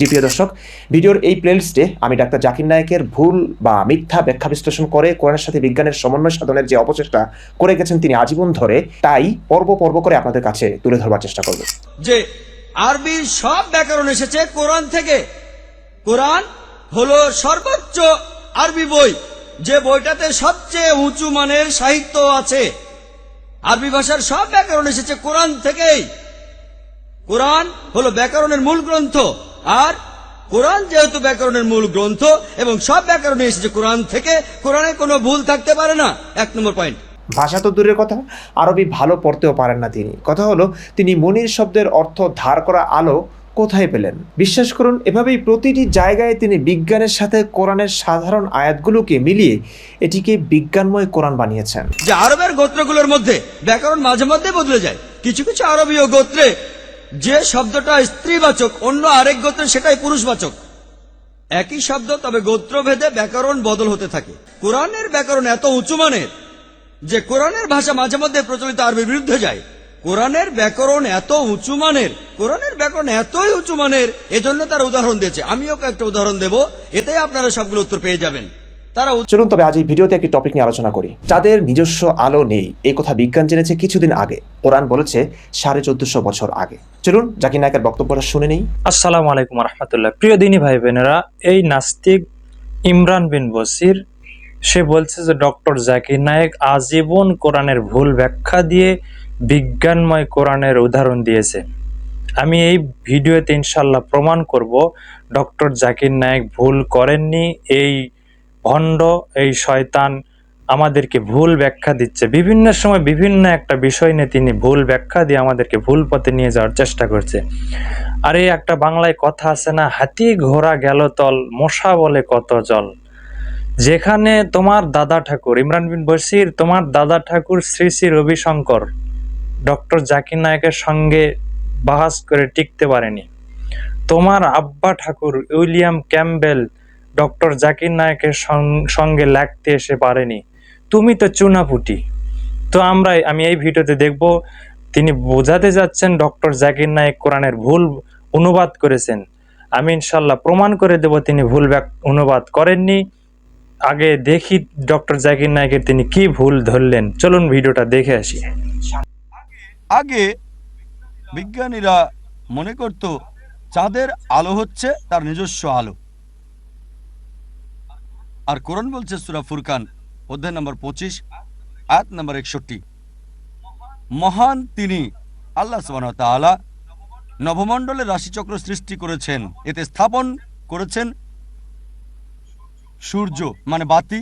জি প্রিয় দর্শক, ভিডিওর এই প্লেলিস্টে আমি ডাক্তার জাকির নায়কের ভুল বা মিথ্যা ব্যাখ্যা বিশ্লেষণ করে কোরআনের সাথে বিজ্ঞানের সমন্বয় সাধনের যে অপচেষ্টা করে গেছেন তিনি আজীবন ধরে, তাই পর্ব পর্ব করে আপনাদের কাছে তুলে ধরবার চেষ্টা করব। যে আরবির সব ব্যাকরণ এসেছে কোরআন থেকে। কোরআন হলো সর্বোচ্চ আরবি বই, যে বইটাতে সবচেয়ে উঁচু মানের সাহিত্য আছে। আরবি ভাষার সব ব্যাকরণ এসেছে কোরআন থেকেই। কোরআন হলো ব্যাকরণের মূল গ্রন্থ। আর কোরআন যেহেতু ব্যাকরণের মূল গ্রন্থ এবং সব ব্যাকরণে এসেছে কোরআন থেকে কোরআনে কোনো ভুল থাকতে পারে না। এক নম্বর পয়েন্ট। ভাষা তো দূরের কথা আরবি ভালো পড়তেও পারেন না তিনি। কথা হলো তিনি মনির শব্দের অর্থ ধার করা আলো কোথায় পেলেন? বিশ্বাস করুন এভাবেই প্রতিটি জায়গায় তিনি বিজ্ঞানের সাথে কোরআনের সাধারণ আয়াতগুলোকে মিলিয়ে এটিকে বিজ্ঞানময় কোরআন বানিয়েছেন। যে আরবের গোত্রগুলোর মধ্যে ব্যাকরণ মাঝে মধ্যে বদলে যায়। কিছু কিছু আরবীয় গোত্রে যে শব্দটা স্ত্রীবাচক, অন্য আরেক গোত্রে সেটাই পুরুষবাচক। একই শব্দ, তবে গোত্রভেদে ব্যাকরণ বদল হতে থাকে। কোরআনের ব্যাকরণ এত উঁচু মানের যে কোরআনের ভাষা মাঝে মধ্যে প্রচলিত আরবির বিরুদ্ধে যায়। কোরআনের ব্যাকরণ এত উঁচু মানের, কোরআনের ব্যাকরণ এতই উঁচু মানের, এজন্য তার উদাহরণ দিয়েছে। আমিও একটা উদাহরণ দেব, এতে আপনারা সবগুলো উত্তর পেয়ে যাবেন। তারা চলুন তবে আজ এই ভিডিওতে একটি টপিক নিয়ে আলোচনা করি। যাদের নিজস্ব আলো নেই এই কথা বিজ্ঞান জেনেছে কিছুদিন আগে। কোরআন বলেছে সাড়ে চোদ্দশো বছর আগে। চলুন জাকির নায়কের বক্তব্যটা শুনে নেই। আসসালামু আলাইকুম রহমতুল্লাহ। প্রিয় দিনী ভাই বোনেরা এই নাস্তিক ইমরান বিন বসির সে বলছে যে ডক্টর জাকির নায়েক আজীবন কোরআনের ভুল ব্যাখ্যা দিয়ে বিজ্ঞানময় কোরআনের উদাহরণ দিয়েছে। আমি এই ভিডিওতে ইনশাল্লাহ প্রমাণ করব ডক্টর জাকির নায়েক ভুল করেননি এই ভণ্ড এই শয়তান আমাদেরকে ভুল ব্যাখ্যা দিচ্ছে। বিভিন্ন সময় বিভিন্ন একটা বিষয় নিয়ে তিনি ভুল ব্যাখ্যা দিয়ে আমাদেরকে ভুল পথে নিয়ে যাওয়ার চেষ্টা করছে। আর এই একটা বাংলায় কথা আছে না, হাতি ঘোড়া গেল তল, মশা বলে কত জল। যেখানে তোমার দাদা ঠাকুর, ইমরান বিন বসির তোমার দাদা ঠাকুর শ্রী শ্রী রবিশঙ্কর, ডক্টর জাকির নায়কের সঙ্গে বাহাস করে টিকতে পারেনি। তোমার আব্বা ঠাকুর উইলিয়াম ক্যাম্বেল ডক্টর জাকির নায়কের সঙ্গে লাগতে এসে পারেনি। তুমি তো চুনাপুটি। তো আমরা আমি এই ভিডিওতে দেখব, তিনি বোঝাতে যাচ্ছেন ডক্টর জাকির নায়েক কোরআনের ভুল অনুবাদ করেছেন। আমি ইনশাল্লাহ প্রমাণ করে দেব তিনি ভুল অনুবাদ করেননি। আগে দেখি ডক্টর জাকির নায়কের তিনি কি ভুল ধরলেন। চলুন ভিডিওটা দেখে আসি। আগে বিজ্ঞানীরা মনে করত চাঁদের আলো হচ্ছে তার নিজস্ব আলো। আর কোরআন বলছে সুরা ফুরকান, অধ্যায় নম্বর পঁচিশ, আয়াত নম্বর একষট্টি। মহান তিনি, আল্লাহ তাআলা নবমণ্ডলের রাশিচক্র সৃষ্টি করেছেন। এতে স্থাপন করেছেন সূর্য মানে বাতি,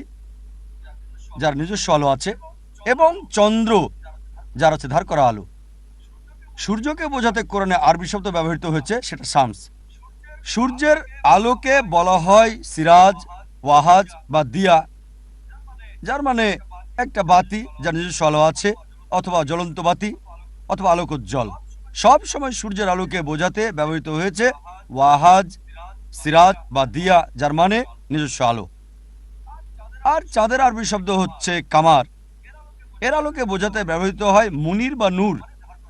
যার নিজস্ব আলো আছে, এবং চন্দ্র, যার আছে ধার করা আলো। সূর্যকে বোঝাতে কোরআনে আরবি শব্দ ব্যবহৃত হয়েছে, সেটা শামস। সূর্যের আলোকে বলা হয় সিরাজ ওয়াহাজ বা দিয়া, যার মানে একটা বাতি যার নিজস্ব আলো আছে, অথবা জ্বলন্ত বাতি, অথবা আলোকোজ্জ্বল। সব সময় সূর্যের আলোকে বোঝাতে ব্যবহৃত হয়েছে ওয়াহাজ সিরাজ বা দিয়া, যার মানে নিজস্ব আলো। আর চাঁদের আরবি শব্দ হচ্ছে কামার। এর আলোকে বোঝাতে ব্যবহৃত হয় মুনির বা নূর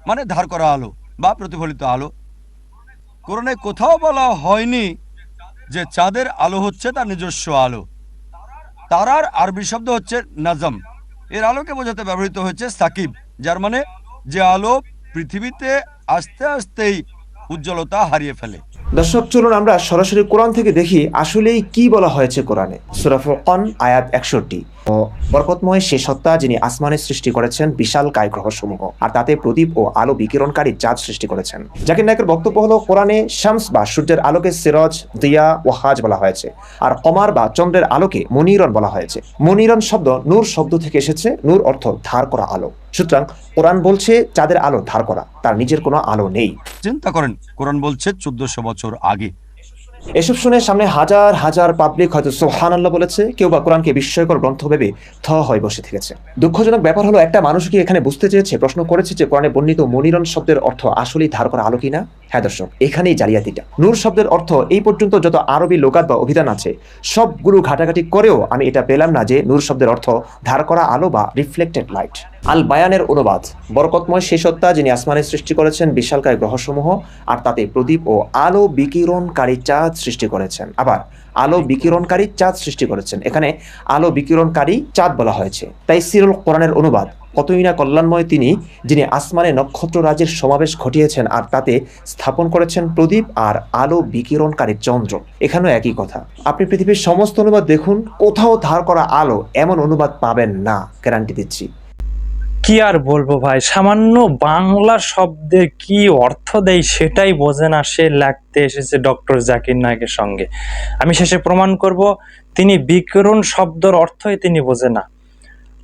মানে ধার করা আলো বা প্রতিফলিত আলো। কোরআনে কোথাও বলা হয়নি যে চাঁদের আলো হচ্ছে তার নিজস্ব আলো। তারার আরবি শব্দ হচ্ছে নাজম। এর আলোকে বোঝাতে ব্যবহৃত হয়েছে সাকিব, যার মানে যে আলো পৃথিবীতে আস্তে আস্তেই উজ্জ্বলতা হারিয়ে ফেলে। দর্শক, চলুন আমরা সরাসরি কোরআন থেকে দেখি আসলেই কি বলা হয়েছে কোরআনে। সুরাফ আয়াত একষট্টি। বরকতময় সে সত্তা যিনি আসমানের সৃষ্টি করেছেন, বিশাল কায়গ্রহ সমূহ আর তাতে প্রদীপ ও আলো বিকিরণকারী চাঁদ সৃষ্টি করেছেন। জাকির নায়কের বক্তব্য হলো, কোরআনে শামস বা সূর্যের আলোকে সিরজ, দিয়া ও হাজ বলা হয়েছে। আর কমার বা চন্দ্রের আলোকে মনিরন বলা হয়েছে। মনিরন শব্দ নূর শব্দ থেকে এসেছে, নূর অর্থ ধার করা আলো। সুতরাং কোরআন বলছে, চাঁদের আলো ধার করা, তার নিজের কোনো আলো নেই। চিন্তা করেন, কোরআন বলছে চোদ্দশো বছর আগে এসব শুনে সামনে হাজার হাজার পাবলিক হয়তো সোহান আল্লাহ বলেছে, কেউ বা কোরআনকে বিস্ময়কর গ্রন্থ ভেবে থ হয়ে বসে থেকেছে। দুঃখজনক ব্যাপার হলো, একটা মানুষ কি এখানে বুঝতে চেয়েছে, প্রশ্ন করেছে যে কোরআনে বর্ণিত মনিরন শব্দের অর্থ আসলেই ধার করা আলো কিনা? হ্যাঁ দর্শক, এখানেই জালিয়াতিটা। নূর শব্দের অর্থ, এই পর্যন্ত যত আরবি লোকাত বা অভিধান আছে সবগুলো ঘাটাঘাটি করেও আমি এটা পেলাম না যে নূর শব্দের অর্থ, ধার করা আলো বা রিফ্লেক্টেড লাইট আল বায়ানের অনুবাদ, বরকতময় সেই সত্তা যিনি আসমানের সৃষ্টি করেছেন, বিশালকায় গ্রহসমূহ, আর তাতে প্রদীপ ও আলো বিকিরণকারী চাঁদ সৃষ্টি করেছেন। আবার, আলো বিকিরণকারী চাঁদ সৃষ্টি করেছেন। এখানে আলো বিকিরণকারী চাঁদ বলা হয়েছে। তাই সিরুল কোরআনের অনুবাদ কতই না কল্যাণময় তিনি, যিনি আসমানে নক্ষত্র রাজের সমাবেশ ঘটিয়েছেন আর তাতে স্থাপন করেছেন প্রদীপ আর আলো বিকিরণকারী চন্দ্র। এখানেও একই কথা। আপনি পৃথিবীর সমস্ত অনুবাদ দেখুন, কোথাও ধার করা আলো এমন অনুবাদ পাবেন না, গ্যারান্টি দিচ্ছি। কি আর বলব ভাই, সামান্য বাংলা শব্দের কি অর্থ দেয় সেটাই বোঝে না সে লাগতে এসেছে ডক্টর জাকির নায়কের সঙ্গে। আমি শেষে প্রমাণ করব, তিনি বিকিরণ শব্দের অর্থই তিনি বোঝে না।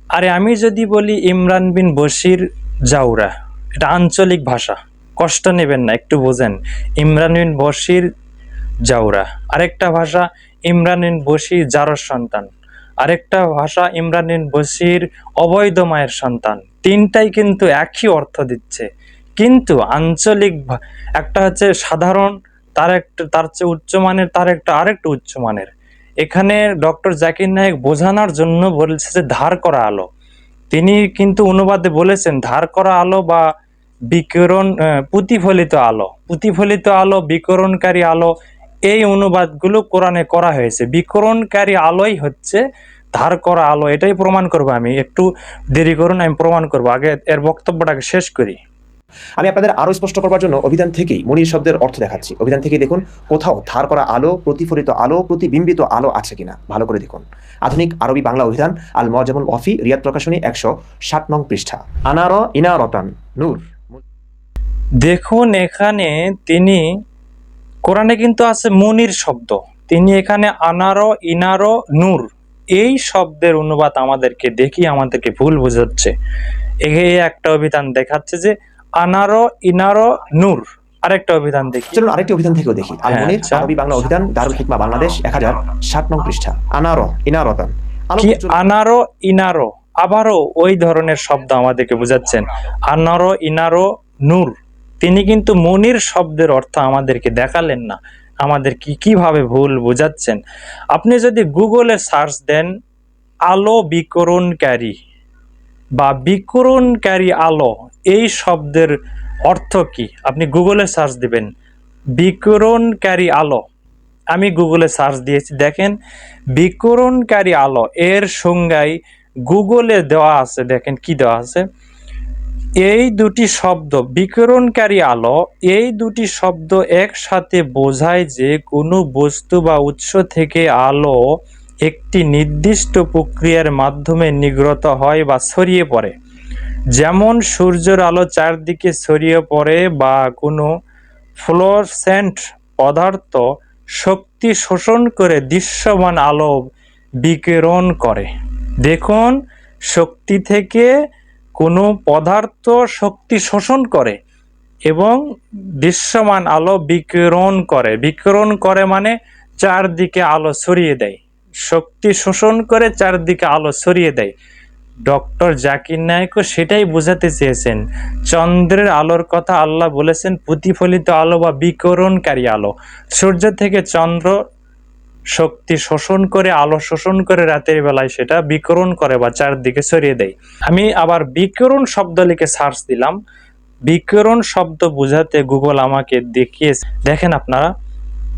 আরে আমি যদি বলি ইমরান বিন বশির জাউরা, এটা আঞ্চলিক ভাষা, কষ্ট নেবেন না, একটু বোঝেন। ইমরান বিন বশির জাউরা, আরেকটা ভাষা ইমরান বিন বশির জারর সন্তান, আরেকটা ভাষা ইমরান বিন বশির অবৈধ মায়ের সন্তান, তিনটাই কিন্তু একই অর্থ দিচ্ছে। কিন্তু আঞ্চলিক একটা হচ্ছে সাধারণ, তার একটা তার চেয়ে উচ্চমানের তার একটা আরেকটা উচ্চমানের এখানে ডক্টর জাকির নায়েক বোঝানোর জন্য বলছে যে ধার করা আলো। তিনি কিন্তু অনুবাদে বলেছেন, ধার করা আলো বা বিকিরণ প্রতিফলিত আলো প্রতিফলিত আলো, বিকরণকারী আলো, এই অনুবাদগুলো কোরআনে করা হয়েছে। বিকরণকারী আলোই হচ্ছে ধার করা আলো। এটাই প্রমাণ করব আমি। একটু দেরি করুন, আমি প্রমাণ করব। আগে এর বক্তব্যটাকে শেষ করি। আমি আপনাদের আরও স্পষ্ট করবার জন্য অভিধান থেকেই মনির শব্দের অর্থ দেখাচ্ছি। অভিধান থেকে দেখুন, কোথাও ধার করা আলো, প্রতিফলিত আলো, প্রতিবিম্বিত আলো আছে কিনা। ভালো করে দেখুন। আধুনিক আরবি বাংলা অভিধান, আল মজামুল ওয়াফি, রিয়াদ প্রকাশনী একশো ষাট নং পৃষ্ঠা। আনার ইনারতান নূর। দেখুন, এখানে তিনি, কোরআনে কিন্তু আছে মনির শব্দ। তিনি এখানে আনারো ইনারো নূর। এই শব্দের অনুবাদ আমাদেরকে দেখি, আমাদেরকে ভুল বোঝাচ্ছে। এই একটা অভিধান দেখাচ্ছে যে আনারো ইনারো নূর। আরেকটা অভিধান দেখি। চলুন আরেকটি অভিধান থেকেও দেখি। হ্যাঁ, মনির আচ্ছা। আরবি বাংলা অভিধান দারুল হিকমা বাংলাদেশ এক হাজার ষাট নং পৃষ্ঠা। আনার ইনারতান কি? আনারো ইনারো। আবারও ওই ধরনের শব্দ আমাদেরকে বোঝাচ্ছেন। আনারো ইনারো নূর। তিনি কিন্তু মনির শব্দের অর্থ আমাদেরকে দেখালেন না। আমাদের কি কীভাবে ভুল বোঝাচ্ছেন? আপনি যদি গুগলে সার্চ দেন আলো বিকরণকারী বা বিকরণকারী আলো, এই শব্দের অর্থ কি? আপনি গুগলে সার্চ দিবেন, বিকরণকারী আলো। আমি গুগলে সার্চ দিয়েছি, দেখেন, বিকরণকারী আলো, এর সংজ্ঞায় গুগলে দেওয়া আছে, দেখেন কি দেওয়া আছে? এই দুটি শব্দ, বিকিরণকারী আলো, এই দুটি শব্দ একসাথে বোঝায় যে কোনো বস্তু বা উৎস থেকে আলো একটি নির্দিষ্ট প্রক্রিয়ার মাধ্যমে নিগ্রত হয় বা ছড়িয়ে পড়ে। যেমন সূর্যের আলো চারদিকে ছড়িয়ে পড়ে বা কোনো ফ্লোরসেন্ট পদার্থ শক্তি শোষণ করে দৃশ্যমান আলো বিকিরণ করে। দেখুন, শক্তি থেকে কোনো পদার্থ শক্তি শোষণ করে এবং দৃশ্যমান আলো বিকিরণ করে। বিকিরণ করে মানে চারদিকে আলো ছড়িয়ে দেয়। শক্তি শোষণ করে চারদিকে আলো ছড়িয়ে দেয়। ডক্টর জাকির নায়কও সেটাই বোঝাতে চেয়েছেন। চন্দ্রের আলোর কথা আল্লাহ বলেছেন, প্রতিফলিত আলো বা বিকরণকারী আলো। সূর্য থেকে চন্দ্র শক্তি শোষণ করে, আলো শোষণ করে রাতের বেলায় সেটা বিকরণ করে বা চারদিকে ছড়িয়ে দেয়। আমি আবার বিকরণ শব্দ লিখে সার্চ দিলাম। বিকরণ শব্দ বোঝাতে গুগল আমাকে দেখিয়ে দেখেন আপনারা,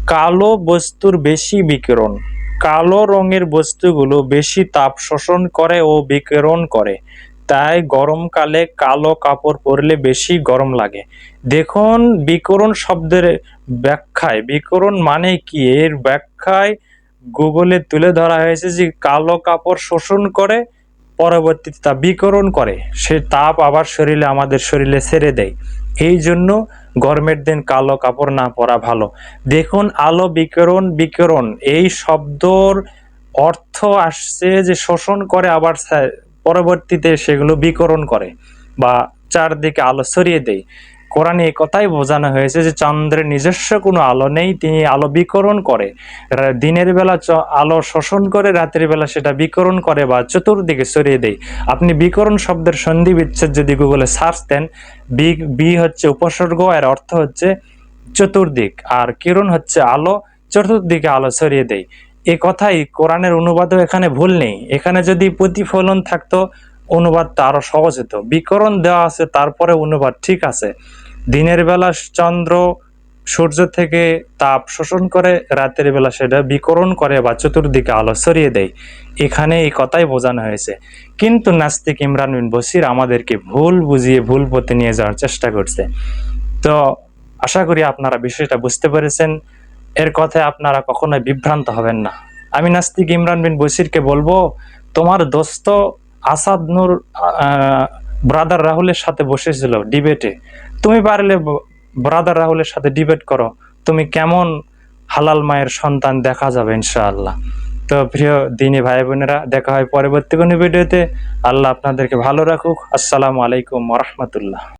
কালো বস্তুর বেশি বিকিরণ। কালো রঙের বস্তুগুলো বেশি তাপ শোষণ করে ও বিকিরণ করে। তাই গরমকালে কালো কাপড় পরলে বেশি গরম লাগে। দেখুন, বিকরণ শব্দের ব্যাখ্যায়। বিকরণ মানে কি? এর ব্যাখ্যায় গুগলে তুলে ধরা হয়েছে যে কালো কাপড় শোষণ করে, পরবর্তীতে তা বিকরণ করে। সে তাপ আবার শরীরে, আমাদের শরীরে ছেড়ে দেয়। এই জন্য গরমের দিন কালো কাপড় না পরা ভালো। দেখুন আলো বিকিরণ বিকিরণ। এই শব্দর অর্থ আসছে যে শোষণ করে আবার পরবর্তীতে সেগুলো বিকরণ করে বা চারদিকে আলো ছড়িয়ে দেয়। কোরআনে এই কথাই বোঝানো হয়েছে যে চন্দ্রের নিজস্ব কোনো আলো নেই, তিনি আলো বিকরণ করে। দিনের বেলা আলো শোষণ করে, রাতের বেলা সেটা বিকরণ করে বা চতুর্দিকে ছড়িয়ে দেয়। আপনি বিকরণ শব্দের সন্ধি বিচ্ছেদ যদি গুগলে সার্চ দেন, বি বি হচ্ছে উপসর্গ, এর অর্থ হচ্ছে চতুর্দিক, আর কিরণ হচ্ছে আলো, চতুর্দিকে আলো ছড়িয়ে দেয়। এ কথাই কোরআনের অনুবাদও এখানে ভুল নেই। এখানে যদি প্রতিফলন থাকতো অনুবাদটা আরও সহজ হতো বিকরণ দেওয়া আছে, তারপরে অনুবাদ ঠিক আছে। দিনের বেলা চন্দ্র সূর্য থেকে তাপ শোষণ করে, রাতের বেলা সেটা বিকরণ করে বা চতুর্দিকে আলো ছড়িয়ে দেয়। এখানে এই কথাই বোঝানো হয়েছে। কিন্তু নাস্তিক ইমরান বিন বসির আমাদেরকে ভুল বুঝিয়ে, ভুল পথে নিয়ে যাওয়ার চেষ্টা করছে। তো আশা করি আপনারা বিষয়টা বুঝতে পেরেছেন। এর কথায় আপনারা কখনোই বিভ্রান্ত হবেন না। আমি নাস্তিক ইমরান বিন বসিরকে বলব, তোমার দোস্ত আসাদ নূর ব্রাদার রাহুলের সাথে বসেছিল ডিবেটে তুমি পারলে ব্রাদার রাহুলের সাথে ডিবেট করো। তুমি কেমন হালাল মায়ের সন্তান দেখা যাবে ইনশাআল্লাহ। তো প্রিয় দিনী ভাই বোনেরা, দেখা হয় পরবর্তী কোনো ভিডিওতে। আল্লাহ আপনাদেরকে ভালো রাখুক। আসসালামু আলাইকুম রহমতুল্লাহ।